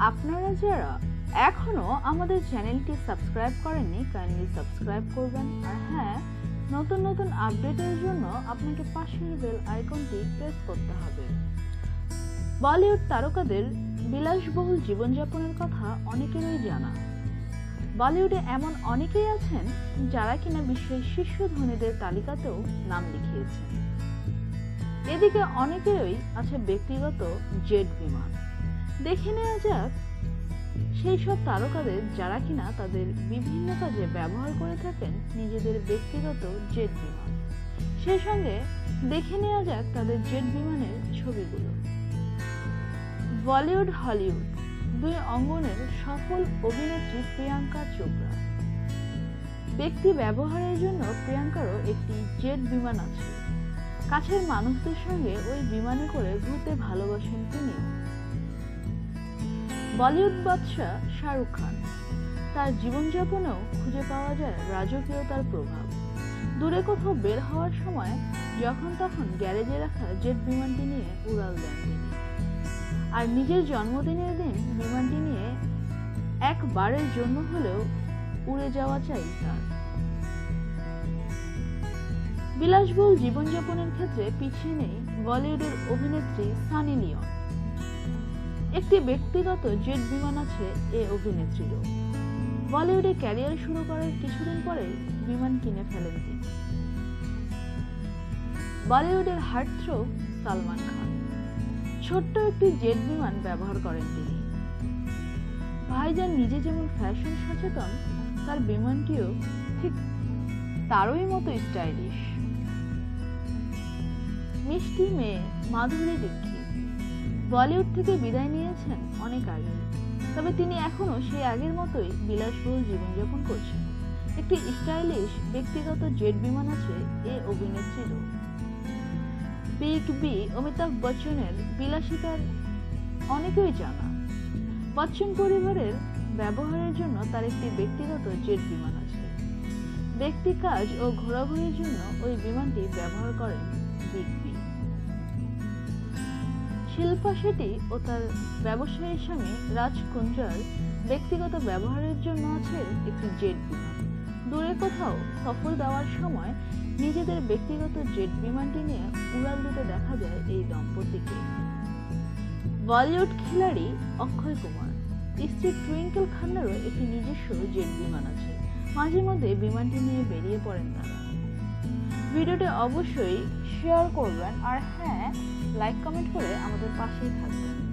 আপনারা যারা এখনও আমাদের চ্যানেলটি সাবস্ক্রাইব করেননি কাইন্ডলি সাবস্ক্রাইব করবেন। আর হ্যাঁ নতুন নতুন আপডেটের জন্য আপনাকে পাশের বেল আইকনটি প্রেস করতে হবে। বলিউড তারকাদের বিলাসবহুল জীবনযাপনের কথা অনেকেরই জানা। বলিউডে এমন অনেকেই আছেন যারা কিনা বিশ্বের শীর্ষ ধনীদের তালিকাতেও নাম লিখিয়েছেন। এদিকে অনেকেরই আছে ব্যক্তিগত জেট বিমান। দেখে নেওয়া যাক। সেই সব তারকাদের যারা কিনা তাদের বিভিন্ন কাজে ব্যবহার করে থাকেন নিজেদের ব্যক্তিগত জেট বিমান। সেই সঙ্গে দেখে নেওয়া যাক তাদের জেট বিমানের ছবিগুলো। বলিউড, হলিউড দুই অঙ্গনের সফল অভিনেত্রী প্রিয়াঙ্কা চোপড়া। ব্যক্তি ব্যবহারের জন্য প্রিয়াঙ্কারও একটি জেট বিমান আছে। কাছের মানুষদের সঙ্গে ওই বিমানে করে ঘুরতে ভালোবাসেন তিনিও বলিউড বাদশাহ শাহরুখ খান। তার জীবনযাপনেও খুঁজে পাওয়া যায় রাজকীয়তার প্রভাব। দূরে কোথাও বের হওয়ার সময় যখন তখন গ্যারেজে রাখা জেট বিমানটি নিয়ে উড়াল দেন তিনি। আর নিজের জন্মদিনের দিন বিমানটি নিয়ে একবারের জন্য হলেও উড়ে যাওয়া চাই তার। বিলাসবহুল জীবনযাপনের ক্ষেত্রে পিছিয়ে নেই বলিউডের অভিনেত্রী সানি লিওন। একটি ব্যক্তিগত জেট বিমান আছে, এ অভিনেত্রীরও বলিউডে ক্যারিয়ার শুরু করার কিছুদিন পরে বিমান কিনে ফেলেন তিনি। বলিউডের হার্ট থ্রো সালমান খান। ছোট্ট একটি জেট বিমান ব্যবহার করেন তিনি। ভাইজান নিজে যেমন ফ্যাশন সচেতন, তার বিমানটিও ঠিক তারই মতো স্টাইলিশ। মিষ্টি মেয়ে মাধুরী দীক্ষিত। বলিউড থেকে বিদায় নিয়েছেন অনেক আগে। তবে তিনি এখনও সেই আগের মতোই বিলাসবহুল জীবনযাপন করছেন। একটি স্টাইলিশ, ব্যক্তিগত জেট বিমান আছে এ অভিনেত্রীরও। বিগ বি, অমিতাভ বচ্চনের বিলাসিতার অনেকেই জানা। বচ্চন পরিবারের ব্যবহারের জন্য তার একটি ব্যক্তিগত জেট বিমান আছে। ব্যক্তি কাজ ও ঘোরাঘুরির জন্য ওই বিমানটি ব্যবহার করেন বিগ বি। শিল্পা শেট্টি ও তার ব্যবসায়ী স্বামী রাজ কুঞ্জার ব্যক্তিগত ব্যবহারের জন্য আছে একটি জেট বিমান। দূরে কোথাও সফর দেওয়ার সময় নিজেদের ব্যক্তিগত জেট বিমানটি নিয়ে উড়াল দিতে দেখা যায় এই দম্পতিকে। বলিউড খিলাড়ি অক্ষয় কুমার, স্ত্রী টুইঙ্কেল খান্নারও একটি নিজস্ব জেট বিমান আছে। মাঝে মধ্যে বিমানটি নিয়ে বেরিয়ে পড়েন তারা। ভিডিওটি অবশ্যই শেয়ার করবেন আর হ্যাঁ লাইক কমেন্ট করে আমাদের পাশেই থাকবেন।